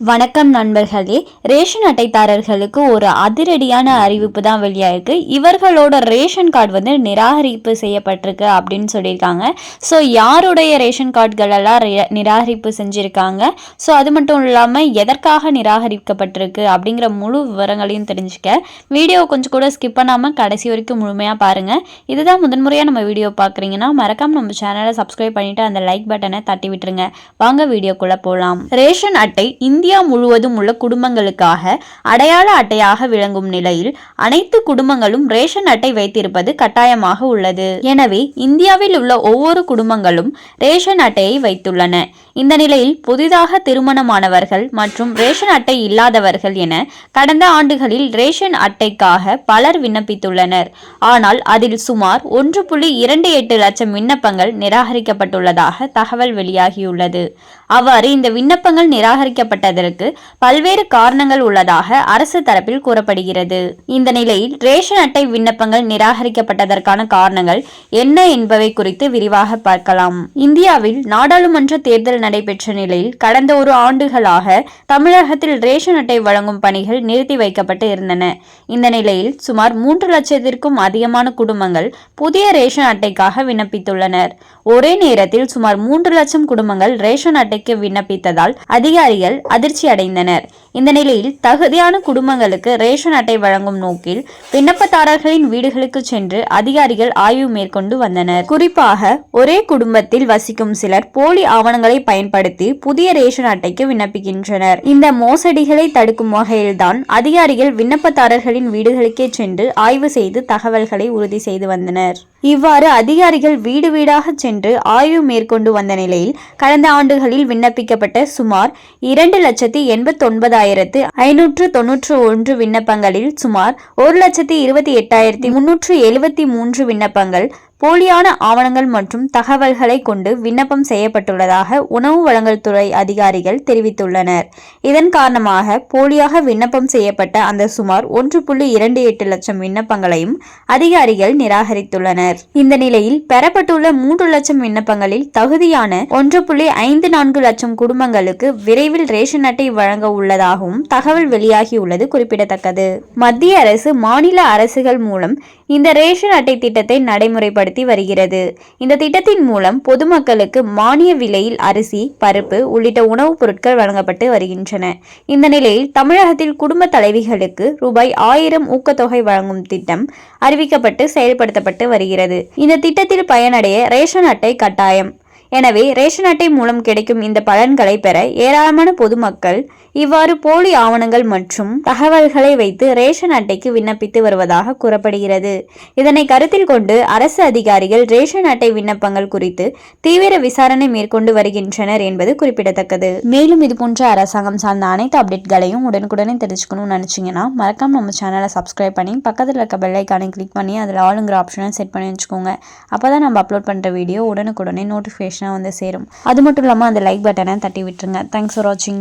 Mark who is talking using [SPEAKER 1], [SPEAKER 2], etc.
[SPEAKER 1] வணக்கம் நண்பர்களே. ரேஷன் அட்டைதாரர்களுக்கு ஒரு அதிரடியான அறிவிப்பு தான் வெளியாயிருக்கு. இவர்களோட ரேஷன் கார்டு வந்து நிராகரிப்பு செய்யப்பட்டிருக்கு அப்படின்னு சொல்லியிருக்காங்க. ஸோ யாருடைய ரேஷன் கார்டுகள் எல்லாம் நிராகரிப்பு செஞ்சுருக்காங்க? ஸோ அது மட்டும் இல்லாமல் எதற்காக நிராகரிக்கப்பட்டிருக்கு அப்படிங்கிற முழு விவரங்களையும் தெரிஞ்சுக்க. வீடியோ கொஞ்சம் கூட ஸ்கிப் பண்ணாமல் கடைசி வரைக்கும் முழுமையாக பாருங்கள் இதுதான் முதன்முறையாக நம்ம வீடியோ பார்க்குறீங்கன்னா மறக்காமல் நம்ம சேனலை சப்ஸ்கிரைப் பண்ணிவிட்டு அந்த லைக் பட்டனை தட்டி விட்டுருங்க. வாங்க வீடியோக்குள்ளே போகலாம் ரேஷன் அட்டை இந்திய இந்தியா முழுவதும் உள்ள குடும்பங்களுக்காக அடையாள அட்டையாக விளங்கும் நிலையில் அனைத்து குடும்பங்களும் ரேஷன் அட்டை வைத்திருப்பது கட்டாயமாக உள்ளது. எனவே இந்தியாவில் உள்ள ஒவ்வொரு குடும்பங்களும் ரேஷன் அட்டையை வைத்துள்ளன. இந்த நிலையில் புதிதாக திருமணமானவர்கள் மற்றும் ரேஷன் அட்டை இல்லாதவர்கள் என கடந்த ஆண்டுகளில் ரேஷன் அட்டைக்காக பலர் விண்ணப்பித்துள்ளனர். ஆனால் அதில் சுமார் ஒன்று புள்ளி இரண்டு எட்டு லட்சம் விண்ணப்பங்கள் நிராகரிக்கப்பட்டுள்ளதாக தகவல் வெளியாகியுள்ளது. அவ்வாறு இந்த விண்ணப்பங்கள் நிராகரிக்கப்பட்டதற்கு பல்வேறு காரணங்கள் உள்ளதாக அரசு தரப்பில் கூறப்படுகிறது. இந்த நிலையில் ரேஷன் அட்டை விண்ணப்பங்கள் நிராகரிக்கப்பட்டதற்கான காரணங்கள் என்ன என்பவை குறித்து விரிவாக பார்க்கலாம். இந்தியாவில் நாடாளுமன்ற தேர்தல் நடைபெற்ற நிலையில் கடந்த ஒரு ஆண்டுகளாக தமிழகத்தில் ரேஷன் அட்டை வழங்கும் பணிகள் நிறுத்தி வைக்கப்பட்டு இருந்தன. இந்த நிலையில் சுமார் மூன்று லட்சத்திற்கும் அதிகமான குடும்பங்கள் புதிய ரேஷன் அட்டைக்காக விண்ணப்பித்துள்ளனர். ஒரே நேரத்தில் சுமார் மூன்று லட்சம் குடும்பங்கள் ரேஷன் அட்டை அட்டைக்கு விண்ணப்பித்ததால் அதிகாரிகள் அதிர்ச்சி அடைந்தனர் இந்த நிலையில் தகுதியான குடும்பங்களுக்கு ரேஷன் அட்டை வழங்கும் நோக்கில் விண்ணப்பதாரர்களின் வீடுகளுக்கு சென்று அதிகாரிகள் ஆய்வு மேற்கொண்டு வந்தனர். குறிப்பாக ஒரே குடும்பத்தில் வசிக்கும் சிலர் போலி ஆவணங்களை பயன்படுத்தி புதிய ரேஷன் அட்டைக்கு விண்ணப்பிக்கின்றனர். இந்த மோசடிகளை தடுக்கும் வகையில்தான் அதிகாரிகள் விண்ணப்பதாரர்களின் வீடுகளுக்கே சென்று ஆய்வு செய்து தகவல்களை உறுதி செய்து வந்தனர். இவ்வாறு அதிகாரிகள் வீடு வீடாக சென்று ஆய்வு மேற்கொண்டு வந்த நிலையில் கடந்த ஆண்டுகளில் விண்ணப்பிக்கப்பட்ட சுமார் இரண்டு லட்சத்தி எண்பத்தொன்பதாயிரத்து ஐநூற்று தொன்னூற்று ஒன்று விண்ணப்பங்களில் சுமார் ஒரு லட்சத்தி இருபத்தி எட்டாயிரத்தி முன்னூற்று எழுபத்தி மூன்று விண்ணப்பங்கள் போலியான ஆவணங்கள் மற்றும் தகவல்களை கொண்டு விண்ணப்பம் செய்யப்பட்டுள்ளதாக உணவு வழங்கல் துறை அதிகாரிகள் தெரிவித்துள்ளனர். இதன் காரணமாக போலியாக விண்ணப்பம் செய்யப்பட்ட அந்த சுமார் ஒன்று புள்ளி இரண்டு எட்டு லட்சம் விண்ணப்பங்களையும் அதிகாரிகள் நிராகரித்துள்ளனர். இந்த நிலையில் பெறப்பட்டுள்ள மூன்று லட்சம் விண்ணப்பங்களில் தகுதியான ஒன்று புள்ளி ஐந்து நான்கு லட்சம் குடும்பங்களுக்கு விரைவில் ரேஷன் அட்டை வழங்க உள்ளதாகவும் தகவல் வெளியாகியுள்ளது குறிப்பிடத்தக்கது. மத்திய அரசு மாநில அரசுகள் மூலம் இந்த ரேஷன் அட்டை திட்டத்தை நடைமுறைப்படுத்தி வருகிறது. இந்த திட்டத்தின் மூலம் பொதுமக்களுக்கு மானிய விலையில் அரிசி பருப்பு உள்ளிட்ட உணவுப் பொருட்கள் வழங்கப்பட்டு வருகின்றன. இந்த நிலையில் தமிழகத்தில் குடும்ப தலைவிகளுக்கு ரூபாய் ஆயிரம் ஊக்கத்தொகை வழங்கும் திட்டம் அறிவிக்கப்பட்டு செயல்படுத்தப்பட்டு வருகிறது. இந்த திட்டத்தில் பயனடைய ரேஷன் அட்டை கட்டாயம். எனவே ரேஷன் அட்டை மூலம் கிடைக்கும் இந்த பலன்களை பெற ஏராளமான பொதுமக்கள் இவ்வாறு போலி ஆவணங்கள் மற்றும் தகவல்களை வைத்து ரேஷன் அட்டைக்கு விண்ணப்பித்து வருவதாக கூறப்படுகிறது. இதனை கருத்தில் கொண்டு அரசு அதிகாரிகள் ரேஷன் அட்டை விண்ணப்பங்கள் குறித்து தீவிர விசாரணை மேற்கொண்டு வருகின்றனர் என்பது குறிப்பிடத்தக்கது. மேலும் இது போன்ற அரசாங்கம் சார்ந்த அனைத்து அப்டேட்களையும் உடனுக்குடனே தெரிஞ்சுக்கணும்னு நினைச்சீங்கன்னா மறக்காம நம்ம சேனலை சப்ஸ்கிரைப் பண்ணி பக்கத்தில் இருக்க பெல்லைக்கானை கிளிக் பண்ணி அதில் ஆளுங்கிற ஆப்ஷனை செட் பண்ணி வச்சுக்கோங்க. அப்போ தான் நம்ம அப்லோட் பண்ணுற வீடியோ உடனுக்குடனே நோட்டிஃபிகேஷனாக வந்து சேரும். அது மட்டும் இல்லாமல் அந்த லைக் பட்டனை தட்டி விட்டுருங்க. தேங்க்ஸ் ஃபார் வாட்சிங்